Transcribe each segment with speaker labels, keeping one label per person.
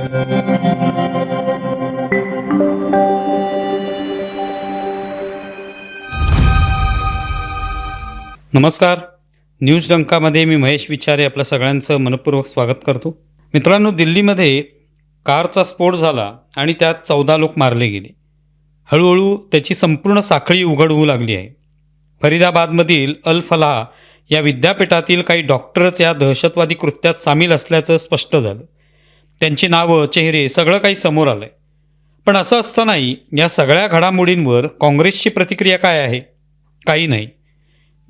Speaker 1: नमस्कार. न्यूज डंकामध्ये मी महेश विचारे आपल्या सगळ्यांचं मनपूर्वक स्वागत करतो. मित्रांनो दिल्लीमध्ये कारचा स्फोट झाला आणि त्यात चौदा लोक मारले गेले. हळूहळू त्याची संपूर्ण साखळी उघड होऊ लागली आहे. फरीदाबादमधील अल फलाह या विद्यापीठातील काही डॉक्टरच या दहशतवादी कृत्यात सामील असल्याचं स्पष्ट झालं. त्यांची नावं चेहरे सगळं काही समोर आलं आहे पण असं असतानाही या सगळ्या घडामोडींवर काँग्रेसची प्रतिक्रिया काय आहे? काही नाही.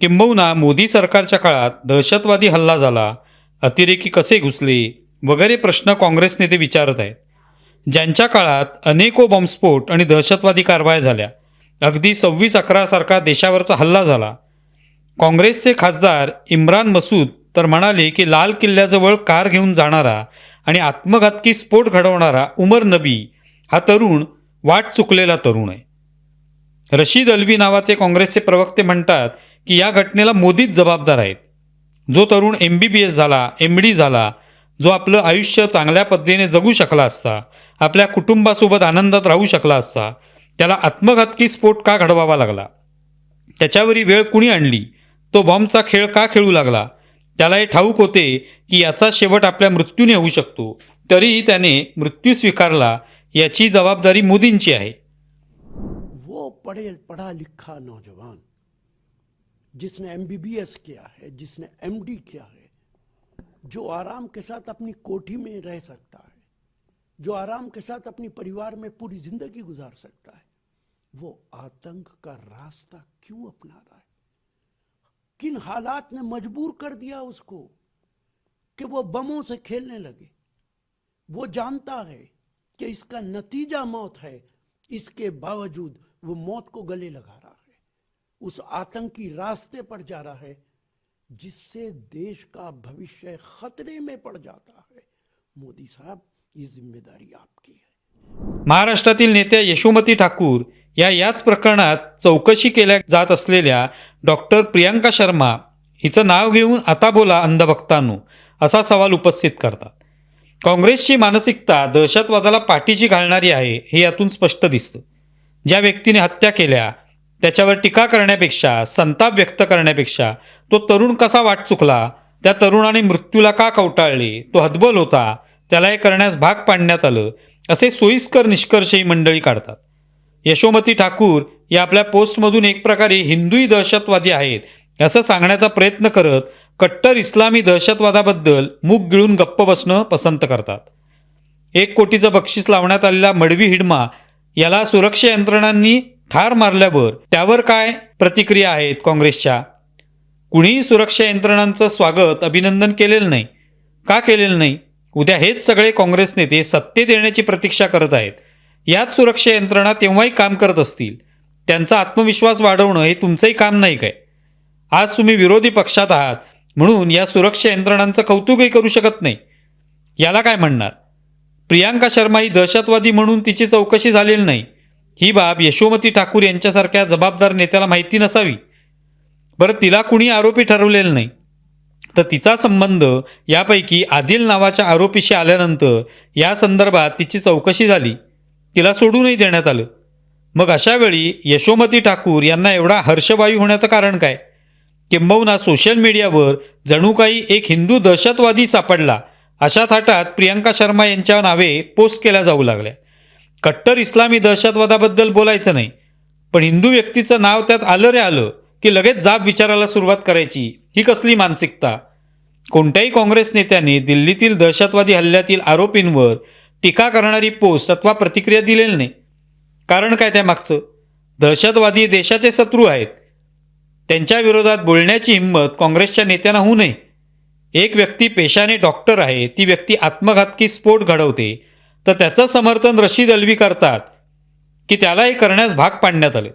Speaker 1: किंबहुना मोदी सरकारच्या काळात दहशतवादी हल्ला झाला अतिरेकी कसे घुसले वगैरे प्रश्न काँग्रेस नेते विचारत आहेत. ज्यांच्या काळात अनेको बॉम्बस्फोट आणि दहशतवादी कारवाया झाल्या अगदी सव्वीस अकरासारखा देशावरचा हल्ला झाला. काँग्रेसचे खासदार इम्रान मसूद तर म्हणाले की लाल किल्ल्याजवळ कार घेऊन जाणारा आणि आत्मघातकी स्फोट घडवणारा उमर नबी हा तरुण वाट चुकलेला तरुण आहे. रशीद अल्वी नावाचे काँग्रेसचे प्रवक्ते म्हणतात की या घटनेला मोदीच जबाबदार आहेत. जो तरुण एम बी बी एस झाला एम डी झाला जो आपलं आयुष्य चांगल्या पद्धतीने जगू शकला असता आपल्या कुटुंबासोबत आनंदात राहू शकला असता त्याला आत्मघातकी स्फोट का घडवावा लागला? त्याच्यावरी वेळ कुणी आणली? तो बॉम्बचा खेळ का खेळू लागला? त्याला हे ठाऊक होते की याचा शेवट आपल्या मृत्यूने होऊ शकतो. तरीही त्याने मृत्यू स्वीकारला, याची जबाबदारी मोदींची आहे.
Speaker 2: वो पढ़े, पढ़ा लिखा नौजवान, जिसने एमबीबीएस किया है, जिसने एमडी किया है, जो आराम के साथ अपनी कोठी में रह सकता है, जो आराम के साथ अपनी परिवार में पूरी ज़िंदगी गुजार सकता है, वो आतंक का रास्ता क्यों अपना रहा है? किन हालात ने मजबूर कर दिया उसको कि वो बमों से खेलने लगे? वो जानता है कि इसका नतीजा मौत है। इसके बावजूद वो मौत को गले लगा रहा है। उस आतंकी रास्ते पर जा रहा है, जिससे देश का भविष्य खतरे में पड़ जाता है। मोदी साहब, ये ज़िम्मेदारी आपकी है।
Speaker 1: महाराष्ट्रातील नेत्या यशोमती ठाकूर या याच प्रकरणात चौकशी केल्या जात असलेल्या डॉक्टर प्रियांका शर्मा हिचं नाव घेऊन आता बोला अंधभक्तांनो असा सवाल उपस्थित करतात. काँग्रेसची मानसिकता दहशतवादाला पाठीची घालणारी आहे हे यातून स्पष्ट दिसतं. ज्या व्यक्तीने हत्या केल्या त्याच्यावर टीका करण्यापेक्षा संताप व्यक्त करण्यापेक्षा तो तरुण कसा वाट चुकला त्या तरुणाने मृत्यूला का कवटाळले तो हतबल होता त्याला हे करण्यास भाग पाडण्यात आलं असे सोयीस्कर निष्कर्ष ही मंडळी काढतात. यशोमती ठाकूर या आपल्या पोस्टमधून एक प्रकारे हिंदूही दहशतवादी आहेत. असं सांगण्याचा प्रयत्न करत कट्टर इस्लामी दहशतवादाबद्दल मूग गिळून गप्प बसणं पसंत करतात. एक कोटीचं बक्षीस लावण्यात आलेला मडवी हिडमा याला सुरक्षा यंत्रणांनी ठार मारल्यावर त्यावर काय प्रतिक्रिया आहेत काँग्रेसच्या? कुणीही सुरक्षा यंत्रणांचं स्वागत अभिनंदन केलेलं नाही. का केलेलं नाही? उद्या हेच सगळे काँग्रेस नेते सत्तेत येण्याची प्रतीक्षा करत आहेत. याच सुरक्षा यंत्रणा तेव्हाही काम करत असतील. त्यांचा आत्मविश्वास वाढवणं हे तुमचंही काम नाही काय? आज तुम्ही विरोधी पक्षात आहात म्हणून या सुरक्षा यंत्रणांचं कौतुकही करू शकत नाही. याला काय म्हणणार? प्रियांका शर्मा ही दहशतवादी म्हणून तिची चौकशी झालेली नाही. ही बाब यशोमती ठाकूर यांच्यासारख्या जबाबदार नेत्याला माहिती नसावी. बरं तिला कुणी आरोपी ठरवलेलं नाही. तर तिचा संबंध यापैकी आदिल नावाच्या आरोपीशी आल्यानंतर या संदर्भात तिची चौकशी झाली. तिला सोडूनही देण्यात आलं. मग अशावेळी यशोमती ठाकूर यांना एवढा हर्षवायू होण्याचं कारण काय? किंबहुना सोशल मीडियावर जणू काही एक हिंदू दहशतवादी सापडला अशा थाटात प्रियंका शर्मा यांच्या नावे पोस्ट केल्या जाऊ लागल्या. कट्टर इस्लामी दहशतवादाबद्दल बोलायचं नाही पण हिंदू व्यक्तीचं नाव त्यात आलं रे आलं की लगेच जाब विचारायला सुरुवात करायची ही कसली मानसिकता? कोणत्याही काँग्रेस नेत्याने दिल्लीतील दहशतवादी हल्ल्यातील आरोपींवर टीका करणारी पोस्ट अथवा प्रतिक्रिया दिलेली नाही. कारण काय त्यामागचं दहशतवादी देशाचे शत्रू आहेत. त्यांच्या विरोधात बोलण्याची हिंमत काँग्रेसच्या नेत्यांना होऊ नये. एक व्यक्ती पेशाने डॉक्टर आहे ती व्यक्ती आत्मघातकी स्फोट घडवते. तर त्याचं समर्थन रशीद अल्वी करतात की त्याला हे करण्यास भाग पाडण्यात आलं.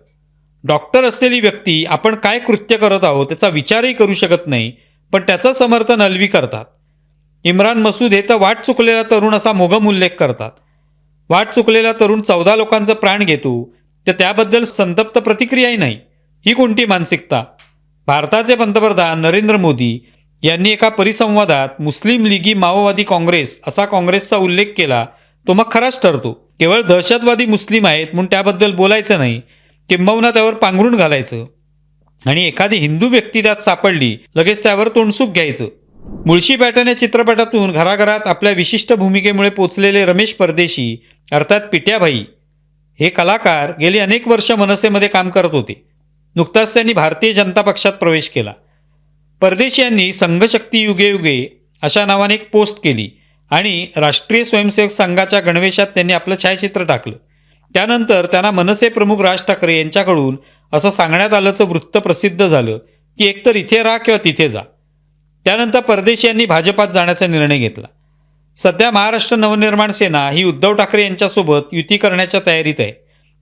Speaker 1: डॉक्टर असलेली व्यक्ती आपण काय कृत्य करत आहोत त्याचा विचारही करू शकत नाही पण त्याचं समर्थन अल्वी करतात. इम्रान मसूद हे तर वाट चुकलेला तरुण असा मोघम उल्लेख करतात. वाट चुकलेला तरुण चौदा लोकांचा प्राण घेतो. तर त्याबद्दल संतप्त प्रतिक्रियाही नाही. ही कोणती मानसिकता? भारताचे पंतप्रधान नरेंद्र मोदी यांनी एका परिसंवादात मुस्लिम लीगी माओवादी काँग्रेस असा काँग्रेसचा उल्लेख केला. तो मग खराच ठरतो. केवळ दहशतवादी मुस्लिम आहेत म्हणून त्याबद्दल बोलायचं नाही. किंबहुना त्यावर पांघरून घालायचं. आणि एखादी हिंदू व्यक्ती त्यात सापडली लगेच त्यावर तोंडसूप घ्यायचं. मुळशी पॅटर्न या चित्रपटातून घराघरात आपल्या विशिष्ट भूमिकेमुळे पोचलेले रमेश परदेशी अर्थात पिट्याभाई हे कलाकार गेली अनेक वर्ष मनसेमध्ये काम करत होते. नुकताच त्यांनी भारतीय जनता पक्षात प्रवेश केला. परदेशी यांनी संघशक्ती युगे युगे अशा नावाने एक पोस्ट केली आणि राष्ट्रीय स्वयंसेवक संघाच्या गणवेशात त्यांनी आपलं छायाचित्र टाकलं. त्यानंतर त्यांना मनसे प्रमुख राज ठाकरे यांच्याकडून असं सांगण्यात आल्याचं वृत्त प्रसिद्ध झालं की एकतर इथे राहा किंवा तिथे जा. त्यानंतर परदेशी यांनी भाजपात जाण्याचा निर्णय घेतला. सध्या महाराष्ट्र नवनिर्माण सेना ही उद्धव ठाकरे यांच्यासोबत युती करण्याच्या तयारीत आहे.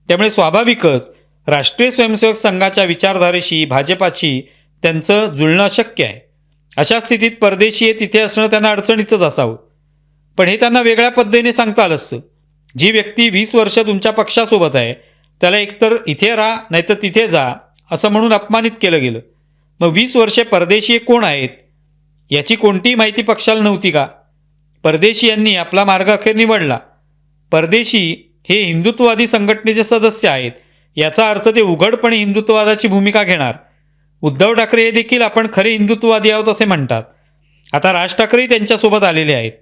Speaker 1: त्यामुळे स्वाभाविकच राष्ट्रीय स्वयंसेवक संघाच्या विचारधारेशी भाजपाची त्यांचं जुळणं अशक्य आहे. अशा स्थितीत परदेशी तिथे असणं त्यांना अडचणीतच असावं. पण हे त्यांना वेगळ्या पद्धतीने सांगता आलं असतं. जी व्यक्ती वीस वर्ष तुमच्या पक्षासोबत आहे त्याला एकतर इथे राहा नाहीतर तिथे जा असं म्हणून अपमानित केलं गेलं. मग वीस वर्षे परदेशी कोण आहेत? याची कोणतीही माहिती पक्षाला नव्हती का? परदेशी यांनी आपला मार्ग अखेर निवडला. परदेशी हे हिंदुत्ववादी संघटनेचे सदस्य आहेत. याचा अर्थ ते उघडपणे हिंदुत्ववादाची भूमिका घेणार. उद्धव ठाकरे हे देखील आपण खरे हिंदुत्ववादी आहोत असे म्हणतात. आता राज ठाकरेही त्यांच्यासोबत आलेले आहेत.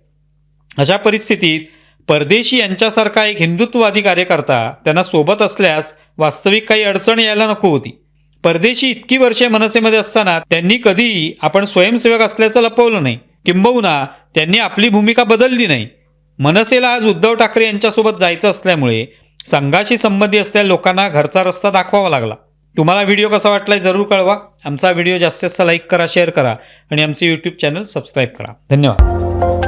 Speaker 1: अशा परिस्थितीत परदेशी यांच्यासारखा एक हिंदुत्ववादी कार्यकर्ता त्यांना सोबत असल्यास वास्तविक काही अडचण यायला नको होती. परदेशी इतकी वर्षे मनसेमध्ये असताना त्यांनी कधीही आपण स्वयंसेवक असल्याचं लपवलं नाही. किंबहुना त्यांनी आपली भूमिका बदलली नाही. मनसेला आज उद्धव ठाकरे यांच्यासोबत जायचं असल्यामुळे संघाशी संबंधी असलेल्या लोकांना घरचा रस्ता दाखवावा लागला. तुम्हाला व्हिडिओ कसा वाटलाय जरूर कळवा. आमचा व्हिडिओ जास्तीत जास्त लाईक करा शेअर करा आणि आमचे यूट्यूब चॅनल सबस्क्राईब करा. धन्यवाद.